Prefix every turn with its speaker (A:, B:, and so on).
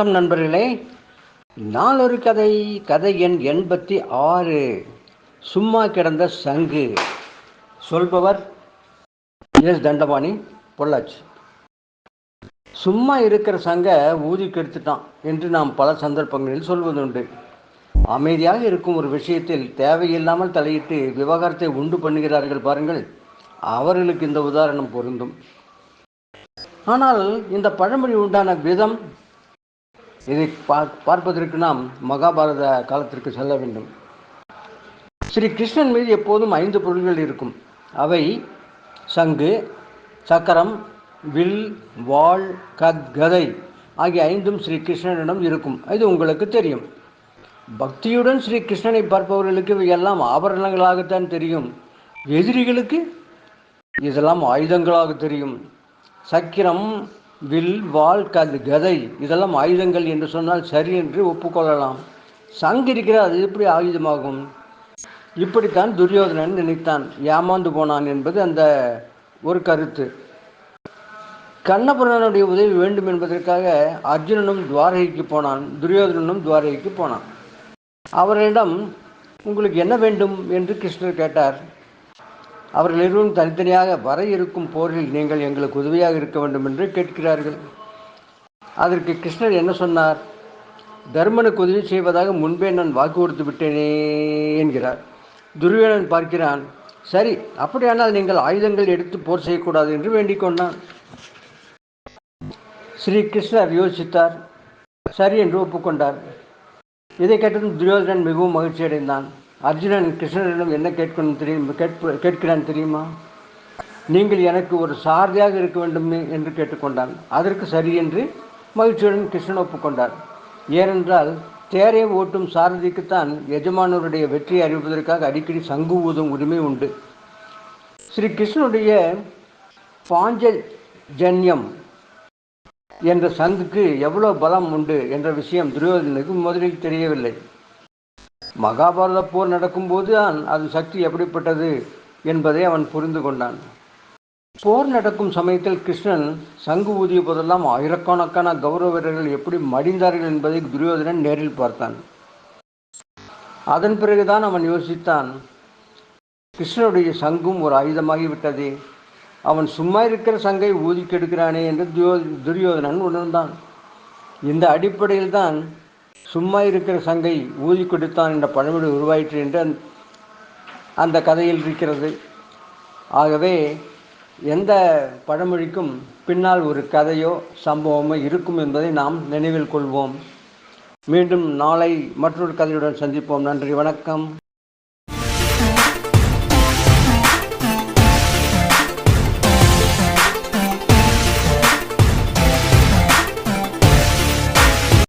A: வணக்கம் நண்பர்களே. நாளொரு கதை கதை எண் எண்பத்தி ஆறு. சும்மா கிடந்த சங்கு. சொல்பவர் எஸ் தண்டபாணி பொள்ளாச்சி. சும்மா இருக்கிற சங்க ஊதி கெடுத்துட்டான் என்று நாம் பல சந்தர்ப்பங்களில் சொல்வதுண்டு. அமைதியாக இருக்கும் ஒரு விஷயத்தில் தேவையில்லாமல் தலையிட்டு விவகாரத்தை உண்டு பண்ணுகிறார்கள் பாருங்கள். அவர்களுக்கு இந்த உதாரணம் பொருந்தும். ஆனால் இந்த பழமொழி உண்டான விதம் இதை பார்ப்பதற்கு நாம் மகாபாரத காலத்திற்கு செல்ல வேண்டும். ஸ்ரீ கிருஷ்ணன் மீது எப்போதும் ஐந்து பொருள்கள் இருக்கும். அவை சங்கு சக்கரம் வில் வாள் கத் கதை ஆகிய ஐந்தும் ஸ்ரீ கிருஷ்ணனிடம் இருக்கும். இது உங்களுக்கு தெரியும். பக்தியுடன் ஸ்ரீ கிருஷ்ணனை பார்ப்பவர்களுக்கு இவையெல்லாம் ஆபரணங்களாகத்தான் தெரியும். எதிரிகளுக்கு இதெல்லாம் ஆயுதங்களாக தெரியும். சக்கிரம் வில் வால் கல் கதை இதெல்லாம் ஆயுதங்கள் என்று சொன்னால் சரி என்று ஒப்புக்கொள்ளலாம். சங்கு அது எப்படி ஆயுதமாகும்? இப்படித்தான் துரியோதனன் நினைத்தான். ஏமாந்து போனான் என்பது அந்த ஒரு கருத்து. கண்ணபுரனுடைய உதவி வேண்டும் என்பதற்காக அர்ஜுனனும் துவாரகைக்கு போனான். துரியோதனனும் துவாரகைக்கு போனான். அவரிடம் உங்களுக்கு என்ன வேண்டும்? என்று கிருஷ்ணர் கேட்டார். அவர்கள் இருவரும் தனித்தனியாக வர இருக்கும் போரில் நீங்கள் எங்களுக்கு உதவியாக இருக்க வேண்டும் என்று கேட்கிறார்கள். அதற்கு கிருஷ்ணர் என்ன சொன்னார்? தர்மனுக்கு உதவி செய்வதாக முன்பே நான் வாக்கு கொடுத்து விட்டேனே என்கிறார். துர்யோதனன் பார்க்கிறான் சரி அப்படியானால் நீங்கள் ஆயுதங்கள் எடுத்து போர் செய்யக்கூடாது என்று வேண்டிக் கொண்டான். ஸ்ரீ கிருஷ்ணர் யோசித்தார் சரி என்று ஒப்புக்கொண்டார். இதை கேட்டதும் துரியோதனன் மிகவும் மகிழ்ச்சி அடைந்தான் அர்ஜுனன் கிருஷ்ணரிடம் என்ன கேட்கணும் தெரியும் கேட்ப கேட்கிறான் தெரியுமா? நீங்கள் எனக்கு ஒரு சாரதியாக இருக்க வேண்டும் என்று கேட்டுக்கொண்டான். அதற்கு சரி என்று மகிழ்ச்சியுடன் கிருஷ்ணன் ஒப்புக்கொண்டார். ஏனென்றால் தேரை ஓட்டும் சாரதிக்குத்தான் எஜமானருடைய வெற்றியை அறிவிப்பதற்காக அடிக்கடி சங்கு ஊதும் உரிமை உண்டு. ஸ்ரீ கிருஷ்ணனுடைய பாஞ்சஜன்யம் என்ற சங்குக்கு எவ்வளோ பலம் உண்டு என்ற விஷயம் துரியோதனுக்கு முதலில் தெரியவில்லை. மகாபாரத போர் நடக்கும்போது அது சக்தி எப்படிப்பட்டது என்பதை அவன் புரிந்து கொண்டான். போர் நடக்கும் சமயத்தில் கிருஷ்ணன் சங்கு ஊதிய போதெல்லாம் ஆயிரக்கணக்கான கௌரவ வீரர்கள் எப்படி மடிந்தார்கள் என்பதை துரியோதனன் நேரில் பார்த்தான். அதன் பிறகுதான் அவன் யோசித்தான் கிருஷ்ணனுடைய சங்கும் ஒரு ஆயுதமாகிவிட்டது. அவன் சும்மா இருக்கிற சங்கை ஊதி கெடுக்கிறானே என்று துரியோதனன் உணர்ந்தான். இந்த அடிப்படையில் தான் சும்மா இருக்கிற சங்கை ஊதி கொடுத்தான் என்ற பழமொழி உருவாயிற்று என்று அந்த கதையில் இருக்கிறது. ஆகவே எந்த பழமொழிக்கும் பின்னால் ஒரு கதையோ சம்பவமோ இருக்கும் என்பதை நாம் நினைவில் கொள்வோம். மீண்டும் நாளை மற்றொரு கதையுடன் சந்திப்போம். நன்றி வணக்கம்.